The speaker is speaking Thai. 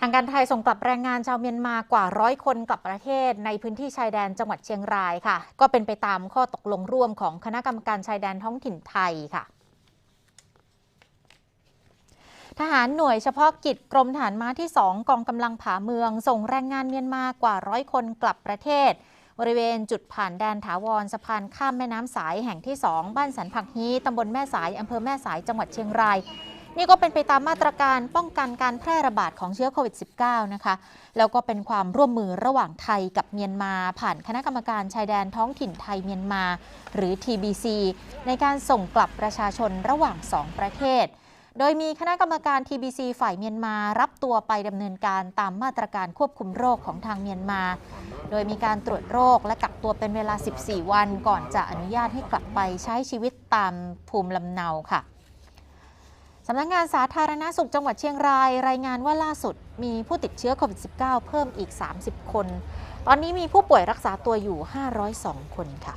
ทางการไทยส่งกลับแรงงานชาวเมียนมากว่าร้อยคนกลับประเทศในพื้นที่ชายแดนจังหวัดเชียงรายค่ะ ก็เป็นไปตามข้อตกลงร่วมของคณะกรรมการชายแดนท้องถิ่นไทยค่ะ ทหารหน่วยเฉพาะกิจกรมทหารม้าที่ 2 กองกำลังผาเมือง ส่งแรงงานเมียนมากว่าร้อยคนกลับประเทศ บริเวณจุดผ่านแดนถาวรสะพานข้ามแม่น้ำสายแห่งที่ 2 บ้านสันผักฮีตำบลแม่สายอำเภอแม่สายจังหวัดเชียงราย นี่ก็เป็นไปตามมาตรการป้องกันการแพร่ระบาดของเชื้อโควิด -19 นะคะ แล้วก็เป็นความร่วมมือระหว่างไทยกับเมียนมา ผ่านคณะกรรมการชายแดนท้องถิ่นไทยเมียนมา หรือ TBC ในการส่งกลับประชาชนระหว่าง 2 ประเทศ โดยมีคณะกรรมการ TBC ฝ่ายเมียนมารับตัวไปดำเนินการตามมาตรการควบคุมโรคของทางเมียนมา โดยมีการตรวจโรคและกักตัวเป็นเวลา 14 วัน ก่อนจะอนุญาตให้กลับไปใช้ชีวิตตามภูมิลำเนาค่ะ สำนักงานสาธารณาสุขจังหวัดเชียงราย รายงานว่าล่าสุดมีผู้ติดเชื้อโควิด -19 เพิ่มอีก 30 คน ตอนนี้มีผู้ป่วยรักษาตัวอยู่ 502 คนค่ะ